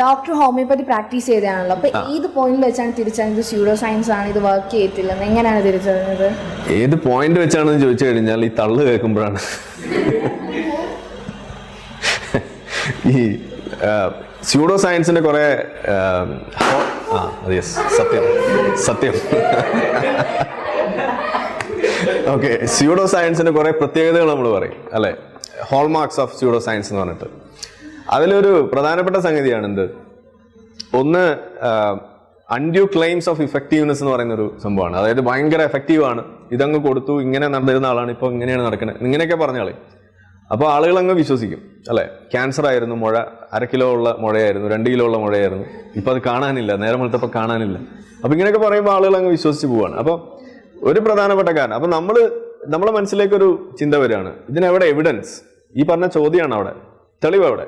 Doctor homeopathy practice ചെയ്തതാണല്ലോ. അപ്പൊ ഏത് പോയിന്റിൽ വെച്ചാണ് തിരിച്ചറിഞ്ഞത്? സ്യൂഡോ സയൻസ് ആണ് ഇത് വർക്ക് ചെയ്യത്തില്ലെന്ന് എങ്ങനെയാണ് തിരിച്ചറിഞ്ഞത്? ഏത് പോയിന്റ് വെച്ചാണെന്ന് ചോദിച്ചു കഴിഞ്ഞാൽ ഈ തള്ളു കേൾക്കുമ്പോഴാണ്. ഈ സ്യൂഡോ സയൻസിന്റെ കുറെ ആ യെസ് സത്യം സത്യം. ഓക്കെ സ്യൂഡോ സയൻസിന്റെ കുറെ പ്രത്യേകതകൾ നമ്മൾ പറയും അല്ലെ? ഹോൾമാർക്സ് ഓഫ് സ്യൂഡോ സയൻസ് എന്ന് പറഞ്ഞിട്ട്. അതിലൊരു പ്രധാനപ്പെട്ട സംഗതിയാണ് എന്ത് ഒന്ന് അൺഡ്യൂ ക്ലെയിംസ് ഓഫ് ഇഫക്റ്റീവ്നെസ് എന്ന് പറയുന്ന ഒരു സംഭവമാണ്. അതായത് ഭയങ്കര എഫക്റ്റീവ് ആണ്. ഇതങ്ങ് കൊടുത്തു ഇങ്ങനെ നടന്നിരുന്ന ആളാണ് ഇപ്പോൾ ഇങ്ങനെയാണ് നടക്കുന്നത് ഇങ്ങനെയൊക്കെ പറഞ്ഞാളെ അപ്പോൾ ആളുകൾ അങ്ങ് വിശ്വസിക്കും അല്ലേ? ക്യാൻസർ ആയിരുന്നു മുഴ അര കിലോ ഉള്ള മുഴയായിരുന്നു രണ്ട് കിലോ ഉള്ള മുഴയായിരുന്നു. ഇപ്പൊ അത് കാണാനില്ല നേരം വെളുത്തപ്പോൾ കാണാനില്ല. അപ്പോൾ ഇങ്ങനെയൊക്കെ പറയുമ്പോൾ ആളുകൾ അങ്ങ് വിശ്വസിച്ച് പോവാണ്. അപ്പോൾ ഒരു പ്രധാനപ്പെട്ട കാരണം അപ്പോൾ നമ്മൾ നമ്മളെ മനസ്സിലേക്ക് ഒരു ചിന്ത വരികയാണ് ഇതിനെവിടെ എവിഡൻസ് ഈ പറഞ്ഞ ചോദ്യമാണ് അവിടെ തെളിവ് എവിടെ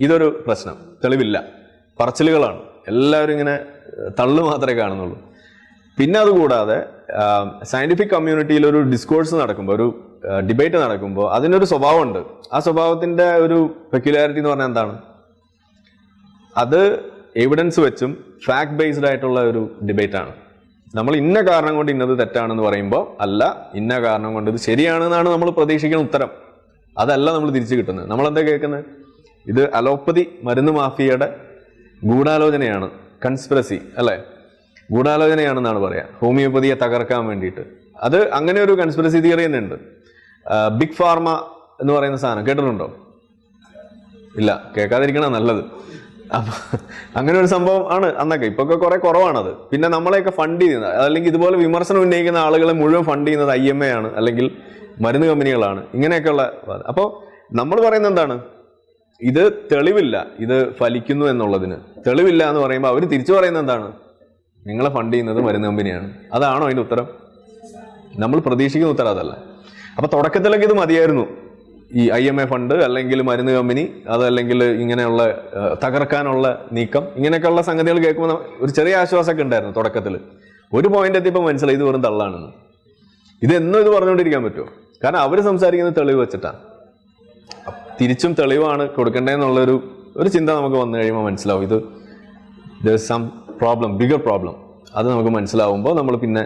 ഇതൊരു പ്രശ്നം. തെളിവില്ല. പറച്ചിലുകളാണ്. എല്ലാവരും ഇങ്ങനെ തള്ളു മാത്രമേ കാണുന്നുള്ളൂ. പിന്നെ അതുകൂടാതെ സയന്റിഫിക് കമ്മ്യൂണിറ്റിയിൽ ഒരു ഡിസ്കോഴ്സ് നടക്കുമ്പോൾ ഒരു ഡിബേറ്റ് നടക്കുമ്പോൾ അതിനൊരു സ്വഭാവമുണ്ട്. ആ സ്വഭാവത്തിന്റെ ഒരു പെക്യുലാരിറ്റി എന്ന് പറഞ്ഞാൽ എന്താണ്? അത് എവിഡൻസ് വെച്ചും ഫാക്ട് ബേസ്ഡ് ആയിട്ടുള്ള ഒരു ഡിബേറ്റാണ് നമ്മൾ ഇന്ന കാരണം കൊണ്ട് ഇന്നത് തെറ്റാണെന്ന് പറയുമ്പോൾ അല്ല ഇന്ന കാരണം കൊണ്ട് ഇത് ശരിയാണെന്നാണ് നമ്മൾ പ്രതീക്ഷിക്കുന്ന ഉത്തരം. അതല്ല നമ്മൾ തിരിച്ചു കിട്ടുന്നത്. നമ്മൾ എന്താ കേൾക്കുന്നത്? ഇത് അലോപ്പതി മരുന്ന് മാഫിയയുടെ ഗൂഢാലോചനയാണ് കൺസ്പിറസി അല്ലേ? ഗൂഢാലോചനയാണെന്നാണ് പറയാ. ഹോമിയോപ്പതിയെ തകർക്കാൻ വേണ്ടിയിട്ട്. അത് അങ്ങനെ ഒരു കൺസ്പിറസി തിയറി തന്നെ ഉണ്ട്. ബിഗ് ഫാർമ എന്ന് പറയുന്ന സാധനം കേട്ടിട്ടുണ്ടോ? ഇല്ല കേൾക്കാതിരിക്കണം നല്ലത്. അപ്പൊ അങ്ങനെ ഒരു സംഭവം ആണ് അന്നൊക്കെ. ഇപ്പൊ ഒക്കെ കുറെ കുറവാണത്. പിന്നെ നമ്മളെയൊക്കെ ഫണ്ട് ചെയ്യുന്നത്. അല്ലെങ്കിൽ ഇതുപോലെ വിമർശനം ഉന്നയിക്കുന്ന ആളുകളെ മുഴുവൻ ഫണ്ട് ചെയ്യുന്നത് ഐ എം എ ആണ്. അല്ലെങ്കിൽ മരുന്ന് കമ്പനികളാണ് ഇങ്ങനെയൊക്കെയുള്ള അപ്പോൾ നമ്മൾ പറയുന്നത് എന്താണ്? ഇത് തെളിവില്ല. ഇത് ഫലിക്കുന്നു എന്നുള്ളതിന്. തെളിവില്ല എന്ന് പറയുമ്പോൾ അവർ തിരിച്ചു പറയുന്നത് എന്താണ്? നിങ്ങളെ ഫണ്ട് ചെയ്യുന്നത് മരുന്ന് കമ്പനിയാണ്. അതാണോ അതിന്റെ ഉത്തരം? നമ്മൾ പ്രതീക്ഷിക്കുന്ന ഉത്തരം അതല്ല. അപ്പൊ തുടക്കത്തിലൊക്കെ ഇത് മതിയായിരുന്നു. ഈ ഐ എം എ ഫണ്ട് അല്ലെങ്കിൽ മരുന്ന് കമ്പനി അതല്ലെങ്കിൽ ഇങ്ങനെയുള്ള തകർക്കാനുള്ള നീക്കം ഇങ്ങനെയൊക്കെയുള്ള സംഗതികൾ കേൾക്കുമ്പോൾ ഒരു ചെറിയ ആശ്വാസമൊക്കെ ഉണ്ടായിരുന്നു തുടക്കത്തിൽ ഒരു പോയിന്റ് എത്തിയപ്പോൾ മനസ്സിലായി ഇത് വെറും തള്ളാണെന്ന്. ഇതെന്നും ഇത് പറഞ്ഞുകൊണ്ടിരിക്കാൻ പറ്റുമോ? കാരണം അവർ സംസാരിക്കുന്നത് തെളിവ് വെച്ചിട്ടാണ്. തിരിച്ചും തെളിവാണ് കൊടുക്കേണ്ടതെന്നുള്ളൊരു ഒരു ചിന്ത നമുക്ക് വന്നു കഴിയുമ്പോൾ മനസ്സിലാവും. ഇത് there some problem bigger problem അത് നമുക്ക് മനസ്സിലാവുമ്പോൾ നമ്മൾ പിന്നെ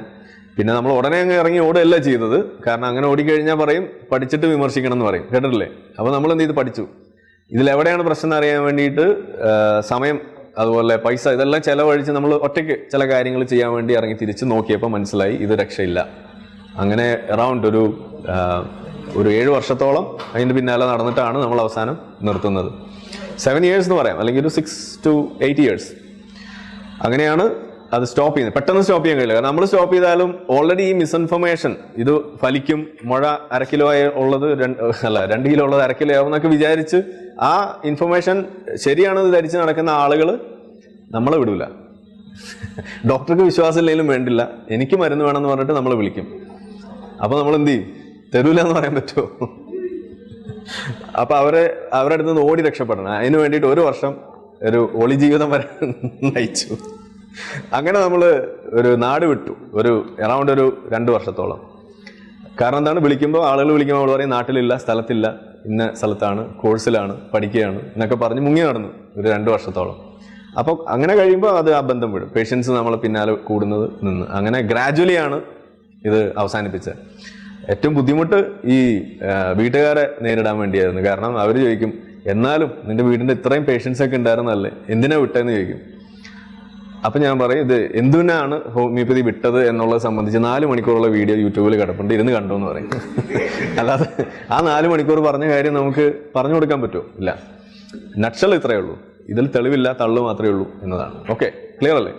പിന്നെ നമ്മൾ ഉടനെ അങ്ങ് ഇറങ്ങി ഓടുകയല്ല ചെയ്തത്. കാരണം അങ്ങനെ ഓടിക്കഴിഞ്ഞാൽ പറയും പഠിച്ചിട്ട് വിമർശിക്കണം എന്ന് പറയും. കേട്ടിട്ടില്ലേ? അപ്പോൾ നമ്മൾ എന്ത് ചെയ്ത്? പഠിച്ചു. ഇതിലെവിടെയാണ് പ്രശ്നം അറിയാൻ വേണ്ടിയിട്ട് സമയം അതുപോലെ പൈസ ഇതെല്ലാം ചിലവഴിച്ച് നമ്മൾ ഒറ്റയ്ക്ക് ചില കാര്യങ്ങൾ ചെയ്യാൻ വേണ്ടി ഇറങ്ങി തിരിച്ച് നോക്കിയപ്പോൾ മനസ്സിലായി ഇത് രക്ഷയില്ല. അങ്ങനെ അറൗണ്ട് ഒരു ഒരു ഏഴ് വർഷത്തോളം അതിന്റെ പിന്നാലെ നടന്നിട്ടാണ് നമ്മൾ അവസാനം നിർത്തുന്നത്. സെവൻ ഇയേഴ്സ് എന്ന് പറയാം. അല്ലെങ്കിൽ ഒരു സിക്സ് ടു എയ്റ്റ് ഇയേഴ്സ് അങ്ങനെയാണ് അത് സ്റ്റോപ്പ് ചെയ്യുന്നത്. പെട്ടെന്ന് സ്റ്റോപ്പ് ചെയ്യാൻ കഴിയില്ല. കാരണം നമ്മൾ സ്റ്റോപ്പ് ചെയ്താലും ഓൾറെഡി ഈ മിസ്ഇൻഫർമേഷൻ ഇത് ഫലിക്കും മുഴ അര കിലോ ആയ ഉള്ളത് രണ്ട് അല്ല രണ്ട് കിലോ ഉള്ളത് അര കിലോ ആവും എന്നൊക്കെ വിചാരിച്ച് ആ ഇൻഫർമേഷൻ ശരിയാണെന്ന് ധരിച്ച് നടക്കുന്ന ആളുകൾ നമ്മളെ വിടില്ല ഡോക്ടർക്ക് വിശ്വാസം ഇല്ലെങ്കിലും വേണ്ടില്ല. എനിക്ക് മരുന്ന് വേണമെന്ന് പറഞ്ഞിട്ട് നമ്മളെ വിളിക്കും. അപ്പോൾ നമ്മൾ എന്ത് ചെയ്യും? തരൂല എന്ന് പറയാൻ പറ്റുമോ? അപ്പൊ അവരെ അവരുടെ അടുത്ത് നിന്ന് ഓടി രക്ഷപ്പെടണം. അതിന് വേണ്ടിയിട്ട് ഒരു വർഷം ഒരു ഒളി ജീവിതം വരെ നയിച്ചു. അങ്ങനെ നമ്മൾ ഒരു നാട് വിട്ടു. ഒരു എറൗണ്ട് ഒരു രണ്ട് വർഷത്തോളം. കാരണം എന്താണ്? വിളിക്കുമ്പോൾ ആളുകൾ വിളിക്കുമ്പോൾ അവൾ പറയും നാട്ടിലില്ല സ്ഥലത്തില്ല. ഇന്ന സ്ഥലത്താണ് കോഴ്സിലാണ് പഠിക്കുകയാണ് എന്നൊക്കെ പറഞ്ഞ് മുങ്ങി നടന്നു ഒരു രണ്ട് വർഷത്തോളം. അപ്പോൾ അങ്ങനെ കഴിയുമ്പോൾ അത് ആ ബന്ധം വിടും. പേഷ്യൻസ് നമ്മൾ പിന്നാലെ കൂടുന്നത് നിന്ന്. അങ്ങനെ ഗ്രാജ്വലിയാണ് ഇത് അവസാനിപ്പിച്ചത്. ഏറ്റവും ബുദ്ധിമുട്ട് ഈ വീട്ടുകാരെ നേരിടാൻ വേണ്ടിയായിരുന്നു. കാരണം അവർ ചോദിക്കും എന്നാലും നിന്റെ വീടിന്റെ ഇത്രയും പേഷ്യൻസ് ഒക്കെ ഉണ്ടായിരുന്നല്ലേ? എന്തിനാ വിട്ടതെന്ന് ചോദിക്കും. അപ്പൊ ഞാൻ പറയും ഇത് എന്തിനാണ് ഹോമിയോപ്പതി വിട്ടത് എന്നുള്ളത് സംബന്ധിച്ച് നാല് മണിക്കൂറുള്ള വീഡിയോ യൂട്യൂബിൽ കിടപ്പുണ്ട്. ഇരുന്ന് കണ്ടു എന്ന് പറയും. അല്ലാതെ ആ നാല് മണിക്കൂർ പറഞ്ഞ കാര്യം നമുക്ക് പറഞ്ഞു കൊടുക്കാൻ പറ്റുമോ? ഇല്ല. നക്ഷൽ ഇത്രയേ ഉള്ളൂ. ഇതിൽ തെളിവില്ല തള്ളു മാത്രമേ ഉള്ളൂ എന്നതാണ്. ഓക്കെ. ക്ലിയർ അല്ലേ